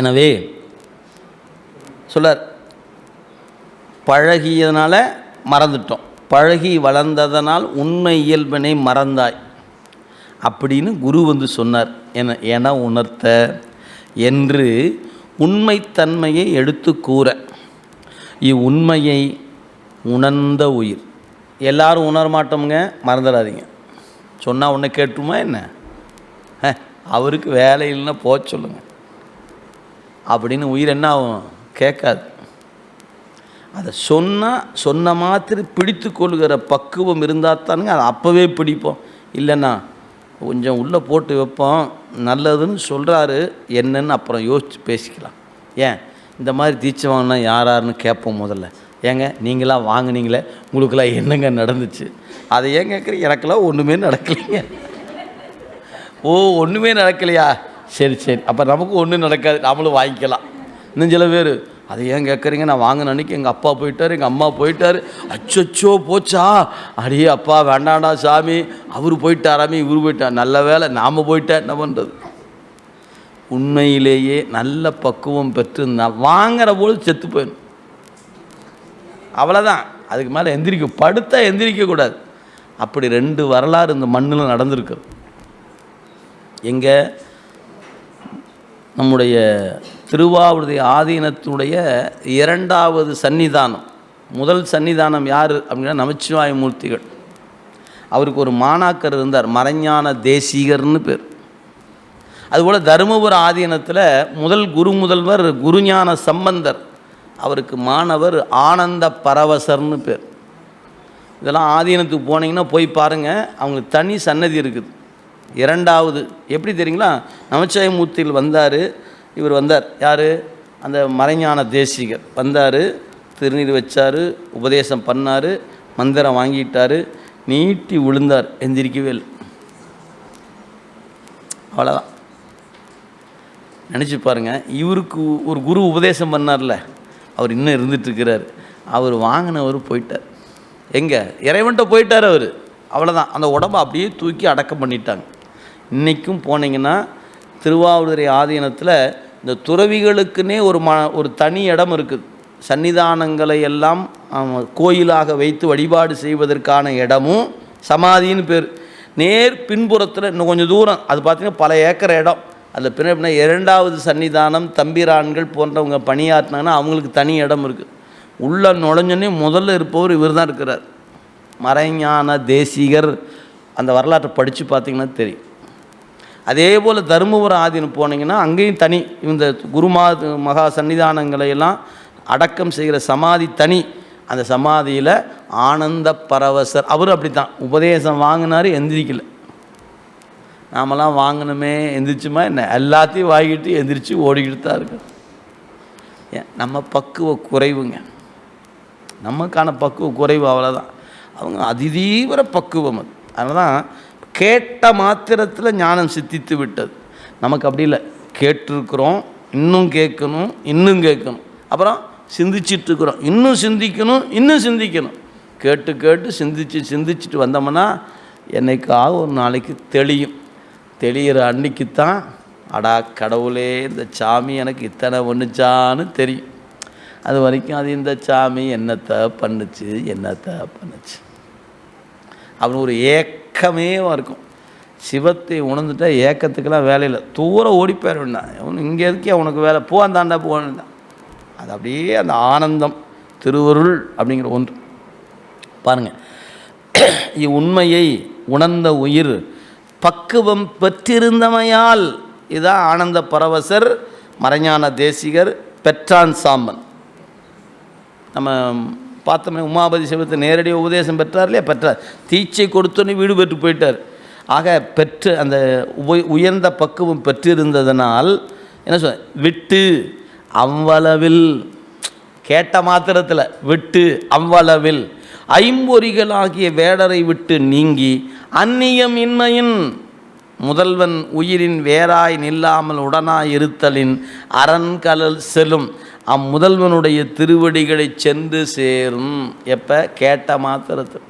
எனவே சொல்லார் பழகியதுனால மறந்துட்டோம். பழகி வளர்ந்ததனால் உண்மை இயல்பினை மறந்தாய் அப்படின்னு குரு வந்து சொன்னார். என என உணர்த்த என்று உண்மைத்தன்மையை எடுத்து கூற இவ்வுண்மையை உணர்ந்த உயிர். எல்லாரும் உணரமாட்டோமுங்க மறந்துடாதீங்க. சொன்னால் உன்னை கேட்டுமா என்ன? அவருக்கு வேலை இல்லைன்னா போக சொல்லுங்கள் அப்படின்னு உயிர் என்ன ஆகும்? கேட்காது. அதை சொன்னால் சொன்ன மாதிரி பிடித்து கொள்கிற பக்குவம் இருந்தால் தானுங்க அதை அப்போவே பிடிப்போம். இல்லைன்னா கொஞ்சம் உள்ளே போட்டு வைப்போம். நல்லதுன்னு சொல்கிறாரு என்னன்னு அப்புறம் யோசித்து பேசிக்கலாம். ஏன்? இந்த மாதிரி தீட்சை வாங்கினா யார் கேட்போம் முதல்ல. ஏங்க நீங்களாம் வாங்கினீங்களே? உங்களுக்கெல்லாம் என்னங்க நடந்துச்சு? அதை ஏன் கேட்குறீங்க? எனக்கெல்லாம் ஒன்றுமே நடக்கலைங்க. ஓ ஒன்றுமே நடக்கலையா? சரி சரி. அப்போ நமக்கு ஒன்றும் நடக்காது. நாமளும் வாங்கிக்கலாம். இன்னும் சில பேர் அதை ஏன் கேட்குறீங்க நான் வாங்கின அன்னைக்கு எங்கள் அப்பா போயிட்டார் எங்கள் அம்மா போயிட்டார். அச்சோ போச்சா? அடியே அப்பா வேண்டாண்டா சாமி. அவர் போயிட்டாராமி இவர் போயிட்டார். நல்ல வேலை நாம் போயிட்டா என்ன பண்ணுறது உண்மையிலேயே நல்ல பக்குவம் பெற்றிருந்தா வாங்குற போது செத்து போயிடும். அவ்வளோதான் அதுக்கு மேலே எந்திரிக்க படுத்தா எந்திரிக்கக்கூடாது அப்படி ரெண்டு வரலாறு இந்த மண்ணில் நடந்திருக்கு. எங்கே? நம்முடைய திருவாவூர்தி ஆதீனத்தினுடைய இரண்டாவது சன்னிதானம். முதல் சன்னிதானம் யார் அப்படின்னா நமச்சிவாய மூர்த்திகள் அவருக்கு ஒரு மாணாக்கர் இருந்தார் மறைஞான தேசிகர்னு பேர். அதுபோல் தருமபுர ஆதீனத்தில் முதல் குரு முதல்வர் குருஞான சம்பந்தர். அவருக்கு மாணவர் ஆனந்த பரவசர்னு பேர். இதெல்லாம் ஆதீனத்துக்கு போனீங்கன்னா போய் பாருங்கள் அவங்களுக்கு தனி சன்னதி இருக்குது. இரண்டாவது எப்படி தெரியுங்களா? நமச்சிவாயமூர்த்தியில் வந்தார் இவர் வந்தார். யார்? அந்த மறைஞான தேசிகர். வந்தார் திருநீர் வச்சார் உபதேசம் பண்ணார் மந்திரம் வாங்கிட்டார் நீட்டி விழுந்தார் எந்திரிக்கவே இல்லை. அவ்வளோதான் நினச்சி பாருங்கள் இவருக்கு ஒரு குரு உபதேசம் பண்ணார்ல அவர் இன்னும் இருந்துட்டுருக்கிறார். அவர் வாங்கினவர் போயிட்டார். எங்கே? இறைவன்கிட்ட போயிட்டார் அவர். அவ்வளோதான் அந்த உடம்பை அப்படியே தூக்கி அடக்கம் பண்ணிட்டாங்க. இன்றைக்கும் போனீங்கன்னா திருவாவூரை ஆதீனத்தில் இந்த துறவிகளுக்குன்னே ஒரு ம ஒரு தனி இடம் இருக்குது. சன்னிதானங்களை எல்லாம் கோயிலாக வைத்து வழிபாடு செய்வதற்கான இடமும் சமாதின்னு பேர். நேர் பின்புறத்தில் இன்னும் கொஞ்சம் தூரம் அது பார்த்திங்கன்னா பல ஏக்கர் இடம். அதில் பின்ன இரண்டாவது சன்னிதானம் தம்பிரான்கள் போன்றவங்க பணியாற்றினாங்கன்னா அவங்களுக்கு தனி இடம் இருக்குது உள்ளே நுழைஞ்சோன்னே முதல்ல இருப்பவர் இவர் தான் இருக்கிறார். மறைஞான தேசிகர் அந்த வரலாற்றை படித்து பார்த்தீங்கன்னா தெரியும். அதே போல் தருமபுரம் ஆதீனம் போனீங்கன்னா அங்கேயும் தனி இந்த குருமா மகா சன்னிதானங்களை எல்லாம் அடக்கம் செய்கிற சமாதி தனி. அந்த சமாதியில் ஆனந்த பரவசர். அவர் அப்படி தான் உபதேசம் வாங்கினார் எந்திரிக்கல. நாமெல்லாம் வாங்கினோமே எந்திரிச்சுமா என்ன? எல்லாத்தையும் வாங்கிட்டு எந்திரிச்சு ஓடிக்கிட்டு தான் இருக்கு ஏன்? நம்ம பக்குவ குறைவுங்க. நமக்கான பக்குவ குறைவு அவ்வளோதான் அவங்க அதிதீவிர பக்குவம் அது. அதனால தான் கேட்ட மாத்திரத்தில் ஞானம் சித்தித்து விட்டது. நமக்கு அப்படி இல்லை. கேட்டிருக்கிறோம் இன்னும் கேட்கணும் இன்னும் கேட்கணும். அப்புறம் சிந்திச்சிட்ருக்குறோம். இன்னும் சிந்திக்கணும் இன்னும் சிந்திக்கணும். கேட்டு கேட்டு சிந்திச்சு சிந்திச்சுட்டு வந்தோம்னா என்னைக்காவது ஒரு நாளைக்கு தெளியும். தெளிகிற அன்னைக்கு தான் அடா கடவுளே இந்த சாமி எனக்கு இத்தனை ஒன்றுச்சான்னு தெரியும். அது வரைக்கும் அது இந்த சாமி என்னத்தை பண்ணுச்சு என்னத்தை பண்ணுச்சு. அப்படின்னு ஒரு ஏக்கமேவாக இருக்கும். சிவத்தை உணர்ந்துட்டா ஏக்கத்துக்கெல்லாம் வேலையில் தூரம் ஓடி போயிட அவன் இங்கே இருக்கே உனக்கு வேலை? போ அந்தாண்டா போக அது அப்படியே அந்த ஆனந்தம் திருவருள் அப்படிங்கிற ஒன்று. பாருங்கள் இவ்வுண்மையை உணர்ந்த உயிர் பக்குவம் பெற்றிருந்தமையால் இதான் ஆனந்த பரவசர் மறைஞான தேசிகர் பெற்றான் சாம்பன். நம்ம பார்த்தோமே உமாபதி சிவத்தை நேரடியாக உபதேசம் பெற்றார் இல்லையா? பெற்றார். தீட்சை கொடுத்தோன்னே வீடு பெற்று போயிட்டார். ஆக பெற்று அந்த உப உயர்ந்த பக்குவம் பெற்றிருந்ததனால் என்ன சொல் விட்டு அவ்வளவில் கேட்ட மாத்திரத்தில் விட்டு அவ்வளவில் ஐம்பொறிகளாகிய வேடரை விட்டு நீங்கி அந்நியம் இன்மையின் முதல்வன் உயிரின் வேறாய் நில்லாமல் உடனாய் இருத்தலின் அரண்கலல் செல்லும். அம்முதல்வனுடைய திருவடிகளை சென்று சேரும். எப்போ? கேட்ட மாத்திரத்து.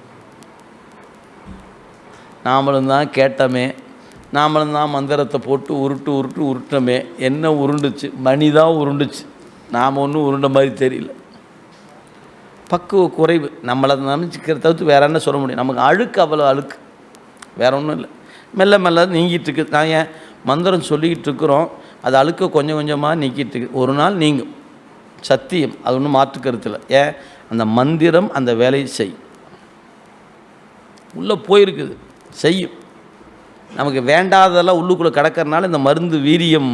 நாமளும் தான் கேட்டோமே. நாமளும் தான் மந்திரத்தை போட்டு உருட்டு உருட்டு உருட்டமே என்ன உருண்டுச்சு? மணி தான் உருண்டுச்சு. நாம் ஒன்றும் உருண்ட மாதிரி தெரியல. பக்குவ குறைவு நம்மளை நினச்சிக்கிற தவிர்த்து வேற என்ன சொல்ல முடியும்? நமக்கு அழுக்கு அவ்வளோ அழுக்கு. வேற ஒன்றும் இல்லை. மெல்ல மெல்ல நீங்கிட்டு இருக்கு. நான் ஏன் மந்திரம் சொல்லிக்கிட்டு இருக்கிறோம். அது அழுக்க கொஞ்சம் கொஞ்சமாக நீக்கிட்டு இருக்கு. ஒரு நாள் நீங்கும். சத்தியம். அது ஒன்றும் மாற்று கருத்து ஏன்? அந்த மந்திரம் அந்த வேலையை செய். உள்ளே போயிருக்குது. செய்யும். நமக்கு வேண்டாததெல்லாம் உள்ளுக்குள்ளே கிடக்கறனால இந்த மருந்து வீரியம்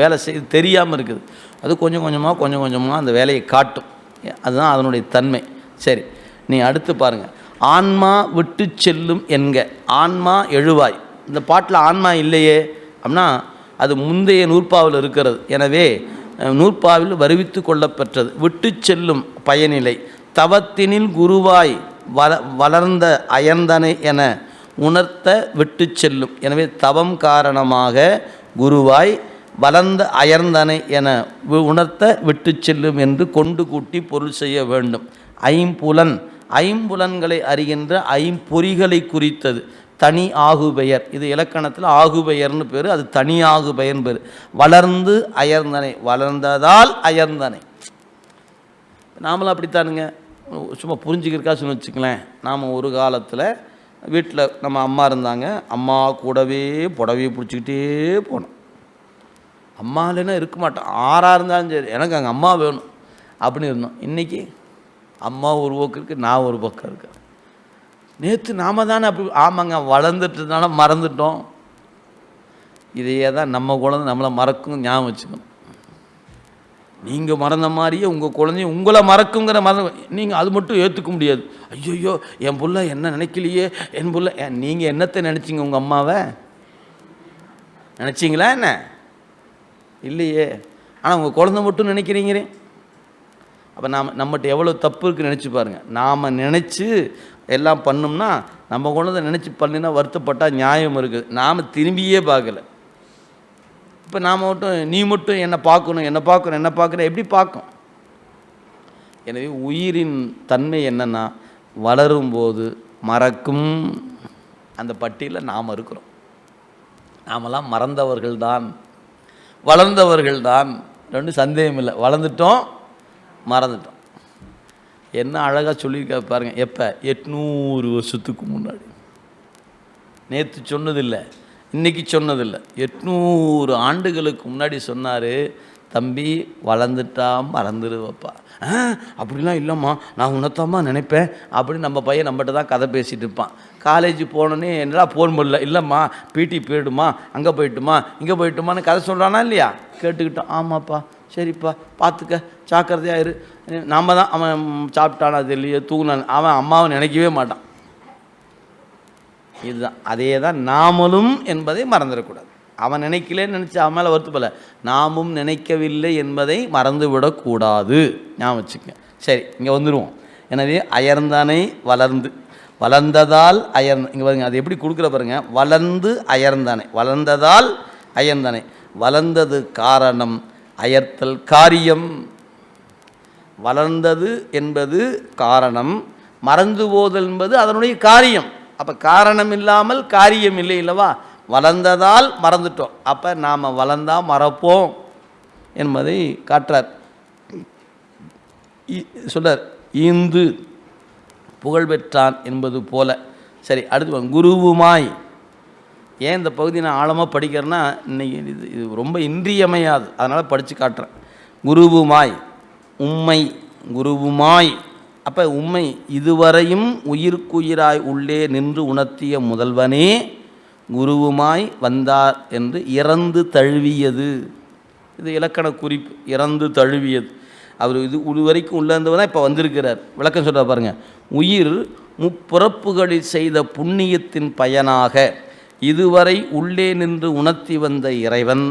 வேலை செய் தெரியாமல் இருக்குது. அது கொஞ்சம் கொஞ்சமாக கொஞ்சம் கொஞ்சமாக அந்த வேலையை காட்டும். அதுதான் அதனுடைய தன்மை. சரி நீ அடுத்து பாருங்கள் ஆன்மா விட்டு செல்லும் என்க. ஆன்மா எழுவாய். இந்த பாட்டில் ஆன்மா இல்லையே அப்படின்னா அது முந்தைய நூற்பாவில் இருக்கிறது. எனவே நூற்பாவில் வருவித்து கொள்ளப்பெற்றது. விட்டு செல்லும் பயனிலை. தவத்தினில் குருவாய் வள வளர்ந்த அயர்ந்தனை என உணர்த்த விட்டு செல்லும். எனவே தவம் காரணமாக குருவாய் வளர்ந்த அயர்ந்தனை என உணர்த்த விட்டு செல்லும் என்று கொண்டு கூட்டி பொருள் செய்ய வேண்டும். ஐம்புலன். ஐம்புலன்களை அறிகின்ற ஐம்பொறிகளை குறித்தது. தனி ஆகுபெயர். இது இலக்கணத்தில் ஆகுபெயர்னு பேர் அது தனி ஆகுபெயர்னு பேர். வளர்ந்து அயர்ந்தனை வளர்ந்ததால் அயர்ந்தனை. நாமளும் அப்படித்தானுங்க. சும்மா புரிஞ்சுக்கிறக்கா சொல்லி வச்சுக்கலேன். நாம் ஒரு காலத்தில் வீட்டில் நம்ம அம்மா இருந்தாங்க. அம்மா கூடவே புடவையை பிடிச்சிக்கிட்டே போனோம். அம்மா இல்லைன்னா இருக்க மாட்டோம். ஆறாக இருந்தாலும் சரி எனக்கு அங்கே அம்மா வேணும். அப்படின்னு இருந்தோம். இன்றைக்கி அம்மா ஒரு பக்கம் இருக்குது நான் ஒரு பக்கம் இருக்கேன். நேற்று நாம தானே அப்படி ஆமாங்க வளர்ந்துட்டதுனால மறந்துட்டோம். இதையே தான் நம்ம குழந்தை நம்மளை மறக்கும் ஞாபகம் வச்சுக்கணும். நீங்கள் மறந்த மாதிரியே உங்கள் குழந்தையும் உங்களை மறக்குங்கிற மறந்து நீங்கள் அது மட்டும் ஏற்றுக்க முடியாது. ஐயோயோ என் புள்ள என்ன நினைக்கலையே என் புள்ள நீங்கள் என்னத்தை நினச்சிங்க உங்கள் அம்மாவை? நினச்சிங்களா என்ன? இல்லையே. ஆனால் உங்கள் குழந்தை மட்டும் நினைக்கிறீங்கிறேன் அப்போ நாம் நம்மகிட்ட எவ்வளோ தப்பு இருக்குன்னு நினச்சி பாருங்கள் நாம் நினச்சி எல்லாம் பண்ணோம்னா நம்ம குழந்தை நினச்சி பண்ணினா வருத்தப்பட்டால் நியாயம் இருக்குது நாம் திரும்பியே பார்க்கல. இப்போ நாம் மட்டும் நீ மட்டும் என்னை பார்க்கணும் என்னை பார்க்கணும் என்ன பார்க்குற எப்படி பார்க்கும்? எனவே உயிரின் தன்மை என்னென்னா வளரும்போது மறக்கும். அந்த பட்டியலில் நாம் இருக்கிறோம். நாமெல்லாம் மறந்தவர்கள் தான் வளர்ந்தவர்கள் தான் ரெண்டும் சந்தேகம் இல்லை வளர்ந்துட்டோம் மறந்துட்டோம். என்ன அழகாக சொல்லியிருக்கா பாருங்கள் எப்போ? எட்நூறு வருஷத்துக்கு முன்னாடி. நேற்று சொன்னதில்லை. இன்றைக்கி சொன்னதில்லை. எட்நூறு ஆண்டுகளுக்கு முன்னாடி சொன்னார் தம்பி வளர்ந்துட்டா மறந்துடுவப்பா ஆ அப்படிலாம் இல்லைம்மா. நான் உன்னத்தாம்மா நினைப்பேன். அப்படின்னு நம்ம பையன் நம்மகிட்ட தான் கதை பேசிகிட்டு இருப்பான். காலேஜ் போனோன்னே என்னடா ஃபோன் பண்ணல? இல்லைம்மா. பிடி போயிடுமா? அங்கே போயிட்டுமா? இங்கே போயிட்டுமான்னு கதை சொல்கிறானா இல்லையா? கேட்டுக்கிட்டோம் ஆமாப்பா. சரிப்பா பார்த்துக்க ஜாக்கிரதையாக இரு. நாம் தான் அவன் சாப்பிட்டானா தெரியலையே தூங்கினான் அவன் அம்மாவை நினைக்கவே மாட்டான். இதுதான். அதே தான் நாமளும் என்பதை மறந்துடக்கூடாது. அவன் நினைக்கலன்னு நினச்சி அவன் மேலே வருத்தப்படல நாமும் நினைக்கவில்லை என்பதை மறந்துவிடக்கூடாது ஞாபகம் வச்சுக்க சரி இங்கே வந்துடுவோம் எனவே அயர்ந்தானை வளர்ந்து வளர்ந்ததால் அயர்ந்த இங்கே பாருங்க அது எப்படி கொடுக்குற பாருங்க. வளர்ந்து அயர்ந்தானே வளர்ந்ததால் அயர்ந்தானை. வளர்ந்தது காரணம் அயர்த்தல் காரியம். வளர்ந்தது என்பது காரணம். மறந்து போதல் என்பது அதனுடைய காரியம். அப்போ காரணம் இல்லாமல் காரியம் இல்லை இல்லவா வளர்ந்ததால் மறந்துட்டோம். அப்போ நாம் வளர்ந்தால் மறப்போம் என்பதை காட்டுறார். இ- சொல்றார் ஈந்து புகழ் பெற்றான் என்பது போல. சரி அடுத்து குருவுமாய் ஏன் இந்த பகுதி நான் ஆழமாக படிக்கிறேன்னா இன்றைக்கி இது இது ரொம்ப இன்றியமையாது. அதனால் படித்து காட்டுறேன். குருவுமாய் உம்மை குருவுமாய். அப்போ உம்மை இதுவரையும் உயிர்க்குயிராய் உள்ளே நின்று உணர்த்திய முதல்வனே குருவுமாய் வந்தார் என்று இறந்து தழுவியது. இது இலக்கண குறிப்பு. இறந்து தழுவியது. அவர் இது இது வரைக்கும் உள்ளே இருந்தவர் தான் இப்போ வந்திருக்கிறார். விளக்கம் சொல்கிறார் பாருங்கள் உயிர் முப்புறப்புகளில் செய்த புண்ணியத்தின் பயனாக இதுவரை உள்ளே நின்று உணர்த்தி வந்த இறைவன்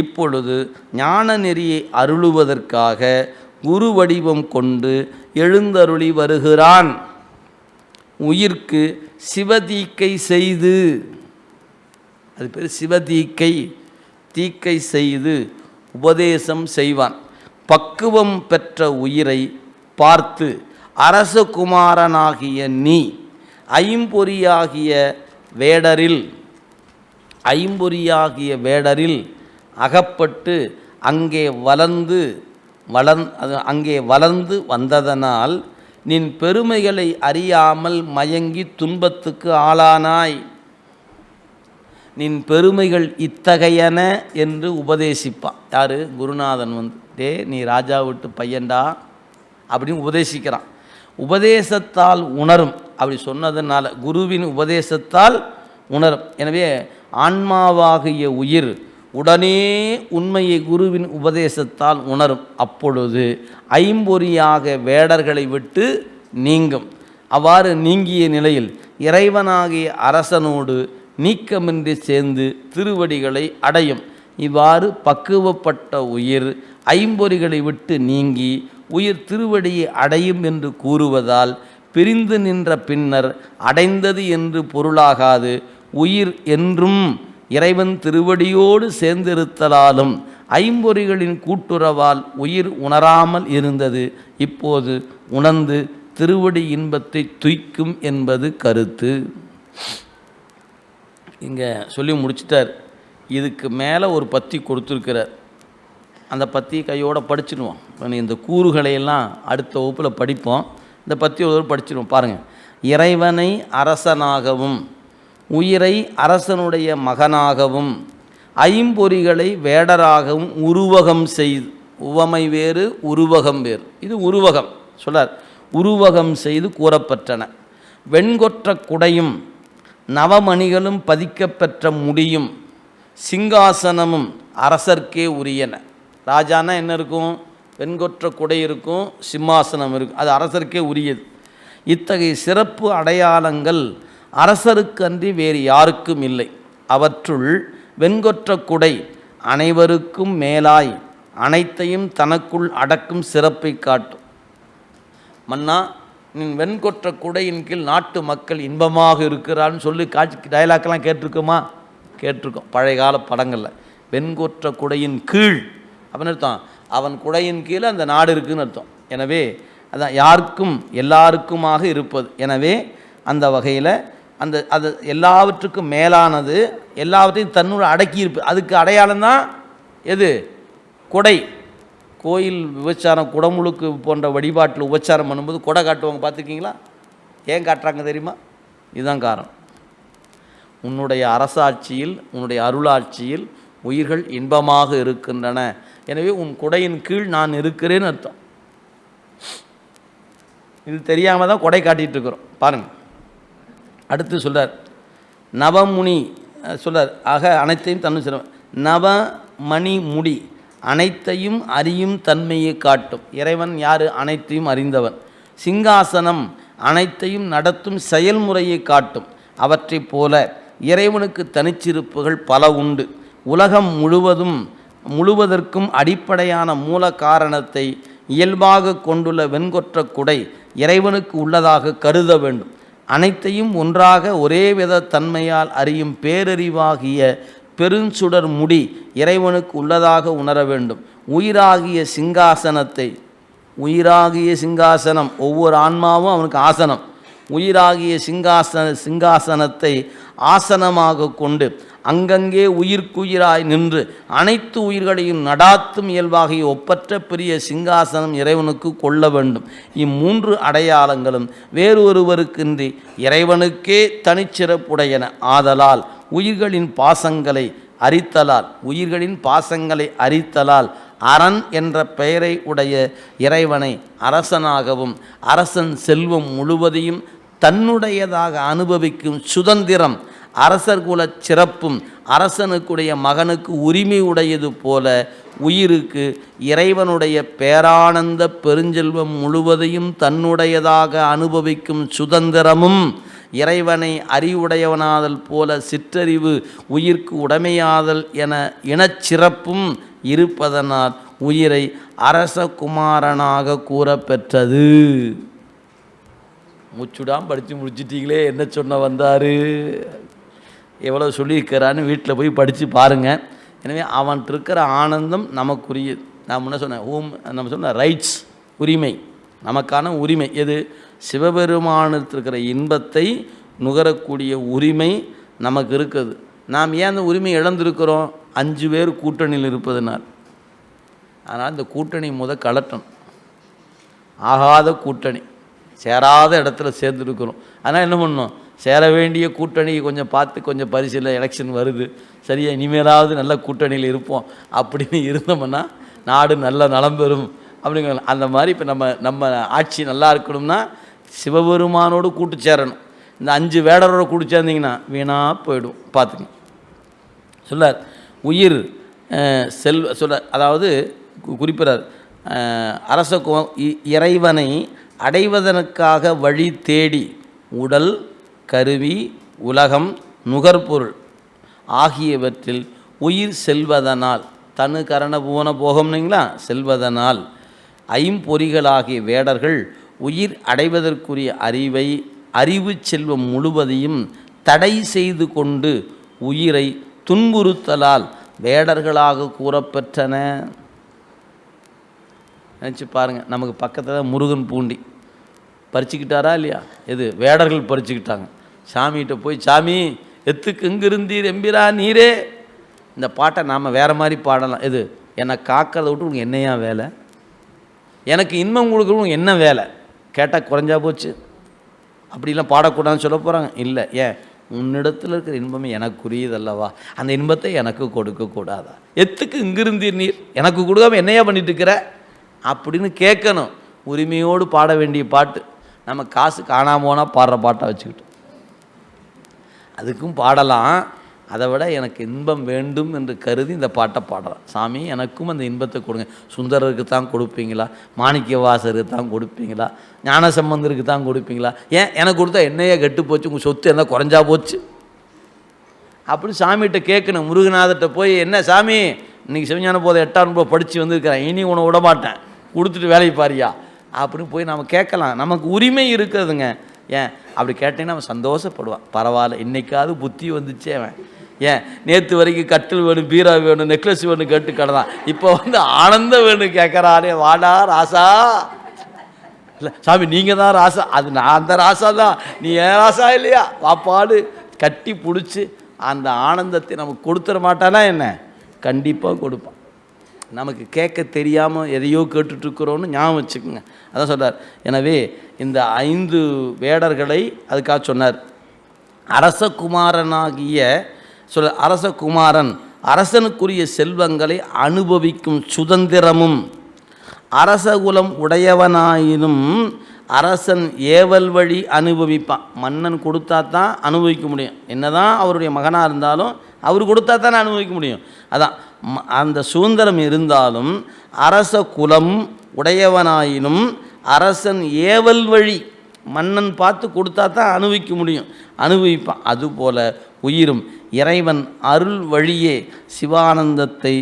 இப்பொழுது ஞான நெறியை அருளுவதற்காக குரு வடிவம் கொண்டு எழுந்தருளி வருகிறான். உயிர்க்கு சிவதீக்கை செய்து அது பேர் சிவதீக்கை தீக்கை செய்து உபதேசம் செய்வான். பக்குவம் பெற்ற உயிரை பார்த்து அரசகுமாரனாகிய நீ ஐம்பொறியாகிய வேடரில் ஐம்பொறியாகிய வேடரில் அகப்பட்டு அங்கே வளர்ந்து வளர் அது அங்கே வளர்ந்து வந்ததனால் நின் பெருமைகளை அறியாமல் மயங்கி துன்பத்துக்கு ஆளானாய். நின் பெருமைகள் இத்தகையன என்று உபதேசிப்பான். யார்? குருநாதன் வந்து. டே நீ ராஜா விட்டு பையன்டா அப்படின்னு உபதேசிக்கிறான். உபதேசத்தால் உணரும். அப்படி சொன்னதுனால குருவின் உபதேசத்தால் உணரும். எனவே ஆன்மாவாகிய உயிர் உடனே உண்மையை குருவின் உபதேசத்தால் உணரும். அப்பொழுது ஐம்பொறியாக வேடர்களை விட்டு நீங்கும். அவ்வாறு நீங்கிய நிலையில் இறைவனாகிய அரசனோடு நீக்கமின்றி சேர்ந்து திருவடிகளை அடையும். இவ்வாறு பக்குவப்பட்ட உயிர் ஐம்பொறிகளை விட்டு நீங்கி உயிர் திருவடியை அடையும் என்று கூறுவதால் பிரிந்து நின்ற பின்னர் அடைந்தது என்று பொருளாகாது. உயிர் என்றும் இறைவன் திருவடியோடு சேர்ந்திருத்தலாலும் ஐம்பொறிகளின் கூட்டுறவால் உயிர் உணராமல் இருந்தது இப்போது உணர்ந்து திருவடி இன்பத்தை துய்க்கும் என்பது கருத்து. இங்கே சொல்லி முடிச்சிட்டார். இதுக்கு மேலே ஒரு பத்தி கொடுத்துருக்கிறார். அந்த பத்தி கையோடு படிச்சிடுவோம். இப்போ இந்த கூறுகளையெல்லாம் அடுத்த வகுப்பில் படிப்போம். இந்த பத்தி ஒரு படிச்சிடுவோம். பாருங்கள் இறைவனை அரசனாகவும் உயிரை அரசனுடைய மகனாகவும் ஐம்பொறிகளை வேடராகவும் உருவகம் செய்து உவமை வேறு உருவகம் வேறு. இது உருவகம் சொல்லார். உருவகம் செய்து கூறப்பட்டன வெண்கொற்ற குடையும் நவமணிகளும் பதிக்கப்பெற்ற முடியும் சிங்காசனமும் அரசர்க்கே உரியன. ராஜானா என்ன இருக்கும்? வெண்கொற்ற குடை இருக்கும் சிம்மாசனம் இருக்கும். அது அரசர்க்கே உரியது. இத்தகைய சிறப்பு அடையாளங்கள் அரசருக்கு அன்றி வேறு யாருக்கும் இல்லை. அவற்றுள் வெண்கொற்ற குடை அனைவருக்கும் மேலாய் அனைத்தையும் தனக்குள் அடக்கும் சிறப்பை காட்டும். மன்னா நின் வெண்கொற்ற குடையின் கீழ் நாட்டு மக்கள் இன்பமாக இருக்கிறான்னு சொல்லி காட்சி டயலாக்லாம் கேட்டிருக்கோமா? கேட்டிருக்கோம். பழைய கால படங்களில். வெண்கொற்ற குடையின் கீழ். அப்படின்னு அர்த்தம். அவன் குடையின் கீழே அந்த நாடு இருக்குதுன்னு அர்த்தம். எனவே அதான் யாருக்கும் எல்லாருக்குமாக இருப்பது. எனவே அந்த வகையில் அந்த அது எல்லாவற்றுக்கும் மேலானது எல்லாவற்றையும் தன்னோட அடக்கியிருப்பு. அதுக்கு அடையாளம் தான் எது? குடை. கோயில் விபச்சாரம் குடமுழுக்கு போன்ற வழிபாட்டில் உபச்சாரம் பண்ணும்போது கொடை காட்டுவாங்க பார்த்துருக்கீங்களா? ஏன் காட்டுறாங்க தெரியுமா? இதுதான் காரணம். உன்னுடைய அரசாட்சியில் உன்னுடைய அருளாட்சியில் உயிர்கள் இன்பமாக இருக்கின்றன. எனவே உன் குடையின் கீழ் நான் இருக்கிறேன்னு அர்த்தம். இது தெரியாமல் தான் கொடை காட்டிகிட்டு இருக்கிறோம். பாருங்கள் அடுத்து சொல்கிறார் நவமுனி சொல்கிறார் ஆக அனைத்தையும் தன்னு நவ நவமணி முடி அனைத்தையும் அறியும் தன்மையை காட்டும். இறைவன் யார்? அனைத்தையும் அறிந்தவன். சிங்காசனம் அனைத்தையும் நடத்தும் செயல்முறையை காட்டும். அவற்றைப் போல இறைவனுக்கு தனிச்சிருப்புகள் பல உண்டு. உலகம் முழுவதும் முழுவதற்கும் அடிப்படையான மூல காரணத்தை இயல்பாக கொண்டுள்ள வெண்கொற்ற குடை இறைவனுக்கு உள்ளதாக கருத வேண்டும். அனைத்தையும் ஒன்றாக ஒரே வித தன்மையால் அறியும் பேரறிவாகிய பெருஞ்சுடர் முடி இறைவனுக்கு உள்ளதாக உணர வேண்டும். உயிராகிய சிங்காசனத்தை உயிராகிய சிங்காசனம் ஒவ்வொரு ஆன்மாவும் அவனுக்கு ஆசனம். உயிராகிய சிங்காசன சிங்காசனத்தை ஆசனமாக கொண்டு அங்கங்கே உயிர்க்குயிராய் நின்று அனைத்து உயிர்களையும் நடாத்தும் இயல்பாகிய ஒப்பற்ற பெரிய சிங்காசனம் இறைவனுக்கு கொள்ள வேண்டும். இம்மூன்று அடையாளங்களும் வேறொருவருக்கின்றி இறைவனுக்கே தனிச்சிறப்புடையன. ஆதலால் உயிர்களின் பாசங்களை அரித்தலால் உயிர்களின் பாசங்களை அரித்தலால் அரண் என்ற பெயரை உடைய இறைவனை அரசனாகவும் அரசன் செல்வம் முழுவதையும் தன்னுடையதாக அனுபவிக்கும் சுதந்திரம் அரசர் குலச் சிறப்பும் அரசனுக்குடைய மகனுக்கு உரிமை உடையது போல உயிருக்கு இறைவனுடைய பேரானந்த பெருஞ்செல்வம் முழுவதையும் தன்னுடையதாக அனுபவிக்கும் சுதந்திரமும் இறைவனை அறிவுடையவனாதல் போல சிற்றறிவு உயிர்க்கு உடைமையாதல் என இனச்சிறப்பும் இருப்பதனால் உயிரை அரசகுமாரனாக கூறப்பெற்றது. மூச்சுடாம் படித்து முடிச்சிட்டீங்களே என்ன சொன்ன வந்தார்? எவ்வளோ சொல்லியிருக்கிறான்னு வீட்டில் போய் படித்து பாருங்கள் எனவே அவன் இருக்கிற ஆனந்தம் நமக்குரிய நான் முன்ன சொன்னேன் ஹூம் நம்ம சொன்ன ரைட்ஸ் உரிமை. நமக்கான உரிமை எது? சிவபெருமானத்தில் இருக்கிற இன்பத்தை நுகரக்கூடிய உரிமை நமக்கு இருக்குது. நாம் ஏன் அந்த உரிமை இழந்திருக்கிறோம்? அஞ்சு பேர் கூட்டணியில் இருப்பதனால். அதனால் இந்த கூட்டணி முத கலட்டணும். ஆகாத கூட்டணி. சேராத இடத்துல சேர்ந்துருக்கிறோம். அதனால் என்ன பண்ணணும்? சேர வேண்டிய கூட்டணி கொஞ்சம் பார்த்து கொஞ்சம் பரிசீலனை எலெக்ஷன் வருது. சரியா இனிமேலாவது நல்ல கூட்டணியில் இருப்போம். அப்படின்னு இருந்தோம்னா நாடு நல்ல நலம் பெறும். அப்படிங்கிற அந்த மாதிரி இப்போ நம்ம நம்ம ஆட்சி நல்லா இருக்கணும்னா சிவபெருமானோடு கூட்டு சேரணும். இந்த அஞ்சு வேடரோட கூட்டு சேர்ந்தீங்கன்னா வீணாக போயிடும். பார்த்துங்க சொல்லார் உயிர் செல் செல்வ சொல்ல அதாவது கு- குறிப்பிறார் அரச இ- இறைவனை அடைவதற்காக வழி தேடி உடல் கருவி உலகம் நுகர்பொருள் ஆகியவற்றில் உயிர் செல்வதனால் தனு கரண புவன போகம்னீங்களா செல்வதனால் ஐம்பொறிகளாகிய வேடர்கள் உயிர் அடைவதற்குரிய அறிவை அறிவு செல்வம் முழுவதையும் தடை செய்து கொண்டு உயிரை துன்புறுத்தலால் வேடர்களாக கூறப்பெற்றன. நினச்சி பாருங்கள் நமக்கு பக்கத்தில் முருகன் பூண்டி. பறிச்சுக்கிட்டாரா இல்லையா? எது வேடர்கள் பறிச்சுக்கிட்டாங்க. சாமிகிட்ட போய் சாமி எத்துக்கு எங்கிருந்தீர் எம்பிரா நீரே? இந்த பாட்டை நாம் வேறு மாதிரி பாடலாம். எது என்னை காக்கிறத விட்டு உனக்கு என்னையா வேலை? எனக்கு இன்பம் கொடுக்குறவங்க என்ன வேலை? கேட்டால் குறைஞ்சா போச்சு. அப்படிலாம் பாடக்கூடாதுன்னு சொல்ல போகிறாங்க இல்லை ஏன்? உன்னிடத்தில் இருக்கிற இன்பமே எனக்குரியதல்லவா? அந்த இன்பத்தை எனக்கு கொடுக்கக்கூடாதா? எத்துக்கு இங்கிருந்தீர் நீர்? எனக்கு கொடுக்காம என்னையா பண்ணிட்டு இருக்கிற? அப்படின்னு கேட்கணும். உரிமையோடு பாட வேண்டிய பாட்டு. நம்ம காசு காணாமல் போனால் பாடுற பாட்டாக வச்சுக்கிட்டோம் அதுக்கும் பாடலாம். அதை விட எனக்கு இன்பம் வேண்டும் என்று கருதி இந்த பாட்டை பாடுறேன் சாமி எனக்கும் அந்த இன்பத்தை கொடுங்க. சுந்தரருக்கு தான் கொடுப்பீங்களா? மாணிக்க வாசருக்கு தான் கொடுப்பீங்களா? ஞானசம்பந்தருக்கு தான் கொடுப்பீங்களா? ஏன் எனக்கு கொடுத்தா என்னையே கெட்டு போச்சு? உங்கள் சொத்து என்ன குறைஞ்சா போச்சு? அப்படி சாமிகிட்ட கேட்கணும். முருகநாதர்கிட்ட போய் என்ன சாமி? இன்னைக்கு சிவஞான போதை எட்டாம் ரூபாய் படித்து வந்திருக்கிறேன். இனி உன்னை விட மாட்டேன் கொடுத்துட்டு வேலையை பாரியா அப்படின்னு போய் நம்ம கேட்கலாம். நமக்கு உரிமை இருக்கிறதுங்க ஏன்? அப்படி கேட்டீங்கன்னா அவன் சந்தோஷப்படுவான். பரவாயில்ல இன்னைக்காவது புத்தி வந்துச்சே அவன். ஏன்? நேற்று வரைக்கும் கட்டில் வேணும் பீரா வேணும் நெக்லஸ் வேணும் கேட்டு கிடந்தான். இப்போ வந்து ஆனந்தம் வேணும் கேட்குறானே வாடா ராசா. இல்லை சாமி நீங்கள் தான் ராசா. அது நான் அந்த ராசா தான். நீ ஏன் ராசா இல்லையா? வாப்பாடு கட்டி பிடிச்சி அந்த ஆனந்தத்தை நமக்கு கொடுத்துட மாட்டானா என்ன? கண்டிப்பாக கொடுப்பான். நமக்கு கேட்க தெரியாமல் எதையோ கேட்டுட்ருக்குறோன்னு ஞாபகம் வச்சுக்கோங்க. அதான் சொல்கிறார் எனவே இந்த ஐந்து வேடர்களை அதுக்காக சொன்னார். அரசகுமாரனாகிய சொல் அரசகுமாரன் அரசனுக்குரிய செல்வங்களை அனுபவிக்கும் சுதந்திரமும் அரசகுலம் உடையவனாயினும் அரசன் ஏவல் வழி அனுபவிப்பான். மன்னன் கொடுத்தா தான் அனுபவிக்க முடியும். என்னதான் அவருடைய மகனாக இருந்தாலும் அவர் கொடுத்தா தானே அனுபவிக்க முடியும். அதான் அந்த சுதந்திரம் இருந்தாலும் அரச குலம் உடையவனாயினும் அரசன் ஏவல் வழி மன்னன் பார்த்து கொடுத்தா தான் அனுபவிக்க முடியும். அனுபவிப்பான். அதுபோல உயிரும் இறைவன் அருள் வழியே சிவானந்தத்தை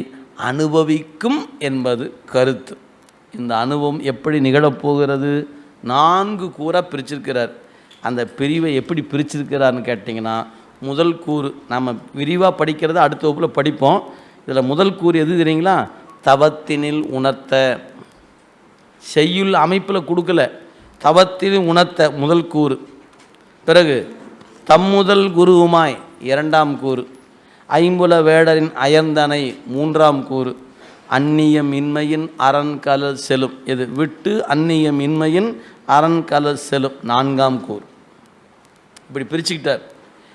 அனுபவிக்கும் என்பது கருத்து. இந்த அனுபவம் எப்படி நிகழப்போகிறது? நான்கு கூற பிரிச்சிருக்கிறார். அந்த பிரிவை எப்படி பிரிச்சிருக்கிறார்னு கேட்டிங்கன்னா முதல் கூறு. நம்ம விரிவாக படிக்கிறத அடுத்த வகுப்பில் படிப்போம். இதில் முதல் கூறு எது தெரியுங்களா? தவத்தினில் உணர்த்த. செய்யுள் அமைப்பில் கொடுக்கல. தவத்தில் உணர்த்த. முதல் கூறு. பிறகு தம்முதல் குருவுமாய். இரண்டாம் கூறு. ஐம்புல வேடரின் அயர்ந்தனை. மூன்றாம் கூறு. அந்நிய மின்மையின் அரண் அரண்கலல் செலும். இது விட்டு அந்நியம் இன்மையின் அரண்கலல் செலும். நான்காம் கூறு. இப்படி பிரிச்சுக்கிட்டார்.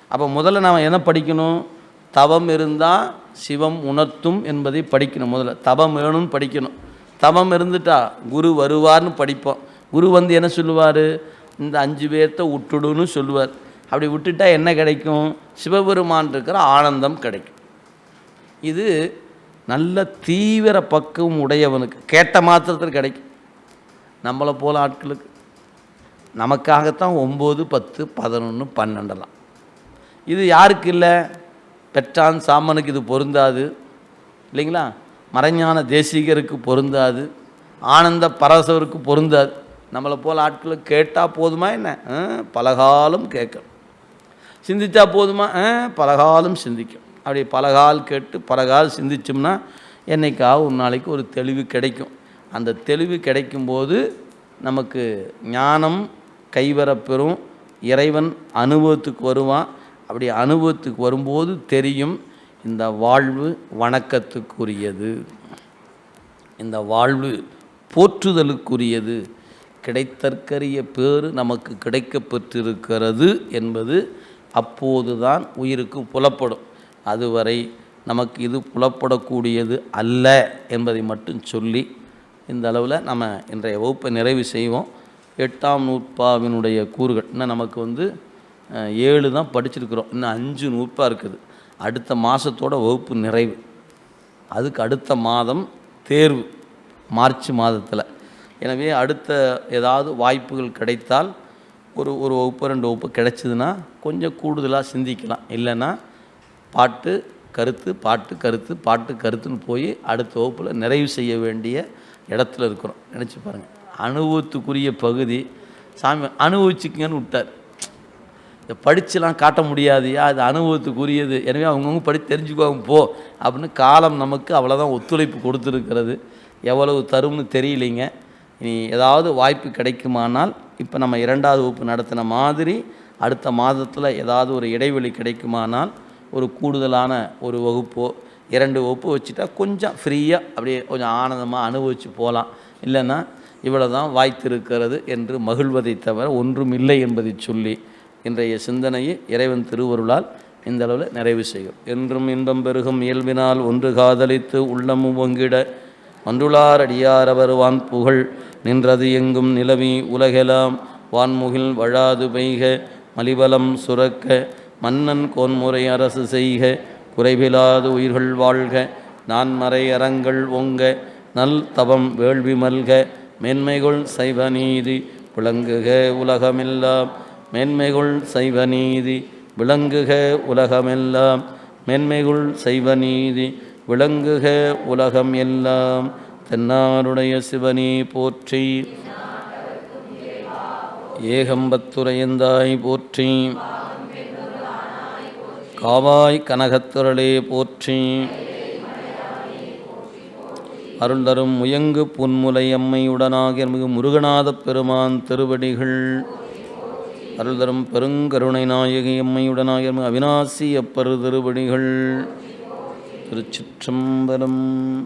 அப்போ முதல்ல நாம் என்ன படிக்கணும்? தவம் இருந்தால் சிவம் உணர்த்தும் என்பதை படிக்கணும் முதல்ல. தவம் வேணும்னு படிக்கணும். தவம் இருந்துட்டா குரு வருவார்னு படிப்போம். குரு வந்து என்ன சொல்லுவார்? இந்த அஞ்சு பேர்த்த விட்டுடுன்னு சொல்லுவார். அப்படி விட்டுட்டா என்ன கிடைக்கும்? சிவபெருமான் இருக்கிற ஆனந்தம் கிடைக்கும். இது நல்ல தீவிர பக்குவம் உடையவனுக்கு கேட்ட மாத்திரத்தில் கிடைக்கும். நம்மளை போல் ஆட்களுக்கு. நமக்காகத்தான் ஒம்பது பத்து பதினொன்று பன்னெண்டெல்லாம். இது யாருக்கு இல்லை? பெற்றான் சாமனுக்கு இது பொருந்தாது. இல்லைங்களா? மறைஞான தேசிகருக்கு பொருந்தாது. ஆனந்த பரசவருக்கு பொருந்தாது. நம்மளை போல் ஆட்களை கேட்டால் போதுமா என்ன? ஆ, பலகாலம் கேட்கணும். சிந்தித்தா போதுமா? ஆ, பலகாலம் சிந்திக்கும். அப்படி பலகால் கேட்டு பலகால் சிந்திச்சோம்னா என்னைக்காவது ஒரு நாளைக்கு ஒரு தெளிவு கிடைக்கும். அந்த தெளிவு கிடைக்கும்போது நமக்கு ஞானம் கைவரப்பெறும். இறைவன் அனுபவத்துக்கு வருவான். அப்படி அனுபவத்துக்கு வரும்போது தெரியும் இந்த வாழ்வு வணக்கத்துக்குரியது. இந்த வாழ்வு போற்றுதலுக்குரியது. கிடைத்தற்கரிய பேறு நமக்கு கிடைக்கப்பெற்றிருக்கிறது என்பது என்பது அப்போதுதான் உயிருக்கு புலப்படும். அதுவரை நமக்கு இது புலப்படக்கூடியது அல்ல என்பதை மட்டும் சொல்லி இந்த அளவில் நம்ம இன்றைய வகுப்பை நிறைவு செய்வோம். எட்டாம் நூற்பாவினுடைய கூறுகள். இன்னும் நமக்கு வந்து ஏழு தான் படிச்சிருக்கிறோம். இன்னும் அஞ்சு நூற்பா இருக்குது. அடுத்த மாதத்தோட வகுப்பு நிறைவு. அதுக்கு அடுத்த மாதம் தேர்வு மார்ச் மாதத்தில். எனவே அடுத்த ஏதாவது வாய்ப்புகள் கிடைத்தால் ஒரு ஒரு வகுப்பு ரெண்டு வகுப்பு கிடைச்சிதுன்னா கொஞ்சம் கூடுதலாக சிந்திக்கலாம். இல்லைன்னா பாட்டு கருத்து பாட்டு கருத்து பாட்டு கருத்துன்னு போய் அடுத்த வகுப்பில் நிறைவு செய்ய வேண்டிய இடத்துல இருக்கிறோம். நினச்சி பாருங்கள் அனுபவத்துக்குரிய பகுதி. சாமி அனுபவிச்சுக்கங்கன்னு விட்டார். இதை படிச்சுலாம் காட்ட முடியாதுயா அது அனுபவத்துக்குரியது. எனவே அவங்கவுங்க படி தெரிஞ்சுக்குவாங்க போ அப்படின்னு காலம் நமக்கு அவ்வளோதான் ஒத்துழைப்பு கொடுத்துருக்கிறது. எவ்வளவு தரும்னு தெரியலைங்க. இனி ஏதாவது வாய்ப்பு கிடைக்குமானால் இப்போ நம்ம இரண்டாவது வகுப்பு நடத்தின மாதிரி அடுத்த மாதத்தில் ஏதாவது ஒரு இடைவெளி கிடைக்குமானால் ஒரு கூடுதலான ஒரு வகுப்போ இரண்டு வகுப்பு வச்சுட்டா கொஞ்சம் ஃப்ரீயாக அப்படியே கொஞ்சம் ஆனந்தமாக அனுபவித்து போகலாம் இல்லைன்னா இவ்வளோ தான் வாய்த்திருக்கிறது என்று மகிழ்வதை தவிர ஒன்றும் இல்லை என்பதை சொல்லி இன்றைய சிந்தனையை இறைவன் திருவருளால் இந்த அளவில் நிறைவு செய்யும். என்றும் இன்பம் பெருகும் இயல்பினால் ஒன்று காதலித்து உள்ளமும் பொங்கிட மன்றுளார் அடியார் வருவான் புகழ். நின்றது எங்கும் நிலவி உலகெலாம். வான்முகில் வழாது பெய்க மலிவலம் சுரக்க. மன்னன் கோன்முறை அரசு செய்க குறைவிலாது உயிர்கள் வாழ்க. நான்மறை அறங்கள் ஒங்க நல் தவம் வேள்வி மல்க. மேன்மைகள் சைவ நீதி விளங்குக உலகமெல்லாம். மேன்மைகுள் சைவ நீதி விளங்குக உலகமெல்லாம். மேன்மைகுள் சைவ நீதி விளங்குக உலகம் எல்லாம். தென்னாருடைய சிவனே போற்றி. ஏகம்பத்துரையந்தாய் போற்றி. காவாய் கனகத்துரளே போற்றி. அருள் தரும் முயங்கு புன்முலை அம்மையுடனாக மிகு முருகநாதப் பெருமான் திருவடிகள். அருள்தரும் பெருங்கருணை நாயகி அம்மையுடனாய மிகு அவினாசி அப்பரு திருவடிகள். திருச்சிற்றம்பலம்.